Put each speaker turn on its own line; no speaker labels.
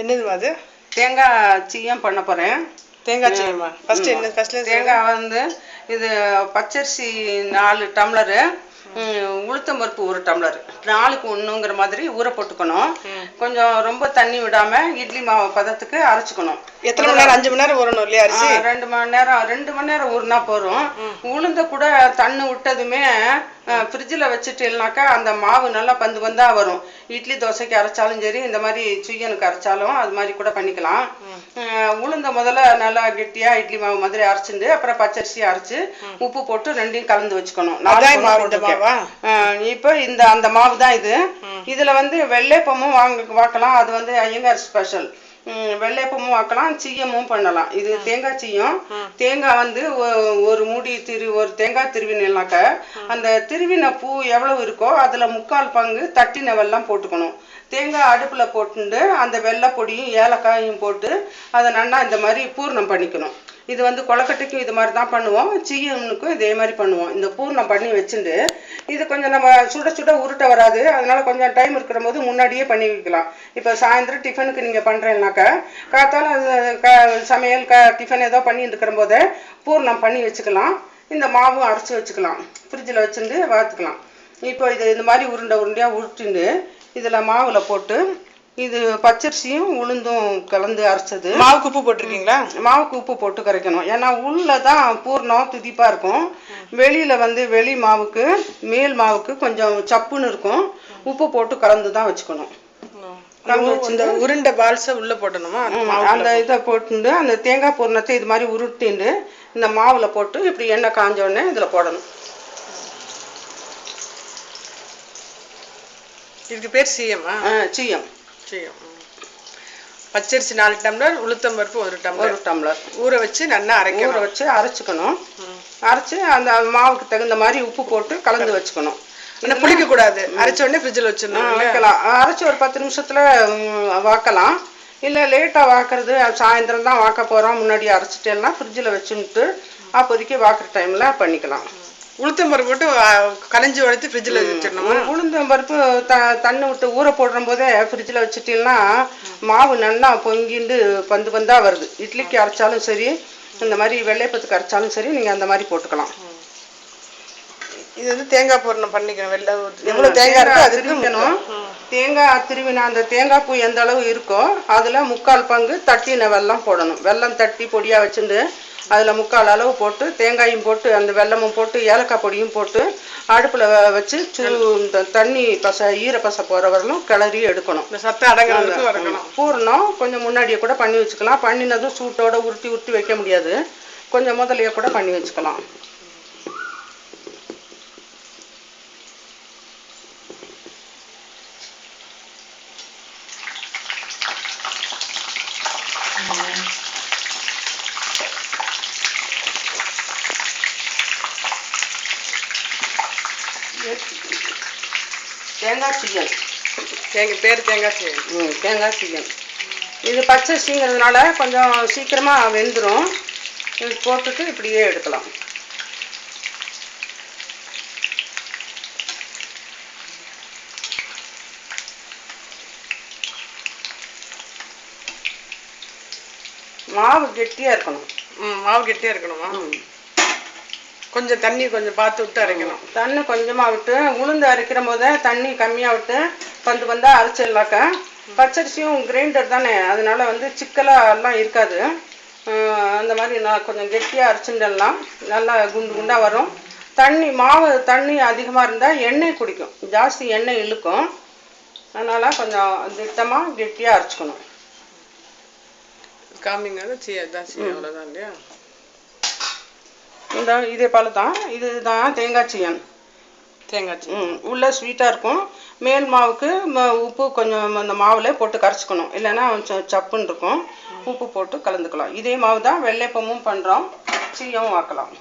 என்னதுமா அது?
தேங்காய் சீயம் பண்ண போகிறேன்
தேங்காய் செய்யுமா ஃபர்ஸ்ட் என்ன ஃபர்ஸ்ட்ல
தேங்காய் வந்து இது பச்சரிசி நாலு டம்ளரு உளுத்தம் பருப்பு ஒரு டம்ளர். நாளுக்கு ஒன்றுங்கிற மாதிரி ஊற போட்டுக்கணும். கொஞ்சம் ரொம்ப தண்ணி விடாம இட்லி மாவு பதத்துக்கு அரைச்சிக்கணும்.
எத்தனை மணி நேரம்? அஞ்சு மணி நேரம் ஊறணும் இல்லையா அரிசி?
ரெண்டு மணி நேரம் ரெண்டு மணி நேரம் ஊறினா போதும். உளுந்த கூட தண்ணி விட்டதுமே ஃப்ரிட்ஜில் வச்சுட்டேனாக்கா அந்த மாவு நல்லா பந்து பந்தா வரும். இட்லி தோசைக்கு அரைச்சாலும் சரி இந்த மாதிரி சுய்யனுக்கு அரைச்சாலும் அது மாதிரி கூட பண்ணிக்கலாம். உளுந்த முதல்ல நல்லா கெட்டியா இட்லி மாவு மாதிரி அரைச்சிட்டு அப்புறம் பச்சரிசி அரைச்சு உப்பு போட்டு ரெண்டையும் கலந்து வச்சுக்கணும். அஹ், இப்போ இந்த அந்த மாவு தான் இது இதுல வந்து வெள்ளைப்பமும் வாங்க வாக்கலாம். அது வந்து ஐயங்கார் ஸ்பெஷல். வெள்ளைப்பமும் வாக்கலாம் சீயமும் பண்ணலாம். இது தேங்காய் சீயம். தேங்காய் வந்து ஒரு மூடி திரு ஒரு தேங்காய் திருவினாக்க அந்த திருவின பூ எவ்வளவு இருக்கோ அதுல முக்கால் பங்கு தட்டின வெல்லம் போட்டுக்கணும். தேங்காய் அடுப்பில் போட்டுண்டு அந்த வெள்ளை பொடியும் ஏலக்காயும் போட்டு அதை நல்லா இந்த மாதிரி பூர்ணம் பண்ணிக்கணும். இது வந்து கொலக்கட்டைக்கும் இது மாதிரி தான் பண்ணுவோம். சீயனுக்கும் இதே மாதிரி பண்ணுவோம். இந்த பூர்ணம் பண்ணி வச்சுட்டு இது கொஞ்சம் நம்ம சுட சுட உருட்ட வராது. அதனால கொஞ்சம் டைம் இருக்கிற போது முன்னாடியே பண்ணி வைக்கலாம். இப்போ சாயந்தரம் டிஃபனுக்கு நீங்கள் பண்ணுறேன்னாக்கா காத்தால அது க சமையல் க டிஃபன் ஏதோ பண்ணி இருக்கிற போதே பூர்ணம் பண்ணி வச்சுக்கலாம். இந்த மாவும் அரைச்சி வச்சுக்கலாம். ஃப்ரிட்ஜில் வச்சுட்டு வாத்துக்கலாம் இப்போ இது இந்த மாதிரி உருண்டை உருண்டையாக உருட்டுண்டு இதில் மாவில் போட்டு இது பச்சரிசியும் உளுந்தும் கலந்து அரைச்சது.
மாவுக்கு உப்பு போட்டிருக்கீங்களா?
மாவுக்கு உப்பு போட்டு கரைக்கணும். ஏன்னா உள்ள தான் பூர்ணம் துதிப்பா இருக்கும். வெளியில வந்து வெளி மாவுக்கு மேல் மாவுக்கு கொஞ்சம் சப்புன்னு இருக்கும். உப்பு போட்டு கலந்து தான் வச்சுக்கணும்
இந்த உருண்டை பால்ஸை உள்ள போடணுமா
ம், அந்த இதை போட்டுண்டு அந்த தேங்காய் பூர்ணத்தை இது மாதிரி உருட்டிண்டு இந்த மாவுல போட்டு இப்படி எண்ணெய் காஞ்ச உடனே இதுல போடணும்.
இதுக்கு பேர் சீயமா
ஆ, சீயம்.
சீயம். ம். பச்சரிசி நாலு டம்ளர் உளுத்தம் பருப்பு ஒரு டம்ளர்.
ஒரு டம்ளர்.
ஊற வச்சு நல்லா அரைக்கணும்.
ஊற வச்சு அரைச்சுக்கணும். அரைச்சு அந்த மாவுக்கு தகுந்த மாதிரி உப்பு போட்டு கலந்து வச்சுக்கணும்.
ஆனா புளிக்க கூடாது அரைச்ச உடனே ஃப்ரிட்ஜில் வச்சிடணும்.
வைக்கலாம். அரைச்சி ஒரு பத்து நிமிஷத்துல வாக்கலாம். இல்லை லேட்டாக வாக்குறது சாயந்தரம் தான் வாக்க போகிறோம் முன்னாடி அரைச்சிட்டேன்னா ஃப்ரிட்ஜில் வச்சுட்டு அப்போதைக்கு வாக்குற டைமில் பண்ணிக்கலாம்.
உளுத்தம் பருப்பு போட்டு களைஞ்சி உடைத்து ஃப்ரிட்ஜில் வச்சிடணுமா?
உளுந்தம் பருப்பு த தண்ணி விட்டு ஊற போடுற போதே ஃப்ரிட்ஜில் வச்சுட்டீங்கன்னா மாவு நல்லா பொங்கிண்டு பந்து பந்தா வருது. இட்லிக்கு அரைச்சாலும் சரி இந்த மாதிரி வெள்ளைப்பத்துக்கு அரைச்சாலும் சரி நீங்கள் அந்த மாதிரி போட்டுக்கலாம்.
இது வந்து தேங்காய் பூரணம் பண்ணிக்கணும் வெள்ளை எவ்வளவு தேங்காய் இருக்கோ அதுக்கு
திருவிக்கணும். தேங்காய் திருவின அந்த தேங்காய் பூ எந்த அளவு இருக்கோ அதுல முக்கால் பங்கு தட்டின வெல்லம் போடணும். வெல்லம் தட்டி பொடியா வச்சுட்டு அதுல முக்கால் அளவு போட்டு தேங்காயும் போட்டு அந்த வெல்லமும் போட்டு ஏலக்காய் பொடியும் போட்டு அடுப்புல வச்சு சு இந்த தண்ணி பச ஈர பசை போற வரலும் கிளறி எடுக்கணும்.
இந்த சத்தம் அடங்குறதுக்கு வரக்கணும்
பூரணம் கொஞ்சம் முன்னாடியே கூட பண்ணி வச்சுக்கலாம். பண்ணினதும் சூட்டோட உருட்டி உருட்டி வைக்க முடியாது. கொஞ்சம் முதலையே கூட பண்ணி வச்சுக்கலாம். தேங்காய் சீயல்
தேங்காய் பேர் தேங்காய் சீயம்
ம் தேங்காய் சீயல் இது பச்சரிசிங்கிறதுனால கொஞ்சம் சீக்கிரமாக வெந்துடும் இது போட்டுட்டு இப்படியே எடுக்கலாம். மாவு கெட்டியாக இருக்கணும்.
ம் மாவு கெட்டியா இருக்கணுமா? கொஞ்சம் தண்ணி கொஞ்சம் பார்த்து விட்டு அரைக்கணும்.
தண்ணி கொஞ்சமாக விட்டு உளுந்து அரைக்கிற போதே தண்ணி கம்மியாக விட்டு பந்து பந்தாக அரைச்சிடலாக்க. பச்சரிசியும் கிரைண்டர் தானே அதனால வந்து சிக்கலாக எல்லாம் இருக்காது. அந்த மாதிரி நான் கொஞ்சம் கெட்டியாக அரைச்சிடலாம். நல்லா குண்டு குண்டாக வரும். தண்ணி மாவு தண்ணி அதிகமாக இருந்தால் எண்ணெய் குடிக்கும். ஜாஸ்தி எண்ணெய் இழுக்கும். அதனால் கொஞ்சம் திட்டமாக கெட்டியாக அரைச்சிக்கணும்.
காமிங்க அது சீ அதான் சீ அவ்வளோதான் இல்லையா?
இந்த இதே போல தான். இதுதான் தேங்காய் சீயன்.
தேங்காய்
ம் உள்ள ஸ்வீட்டாக இருக்கும். மேல் மாவுக்கு உப்பு கொஞ்சம் அந்த மாவில் போட்டு கரைச்சிக்கணும். இல்லைன்னா கொஞ்சம் சப்புன்னு இருக்கும். உப்பு போட்டு கலந்துக்கலாம். இதே மாவு தான் வெள்ளைப்பமும் பண்ணுறோம் சீயவும் ஆக்கலாம்.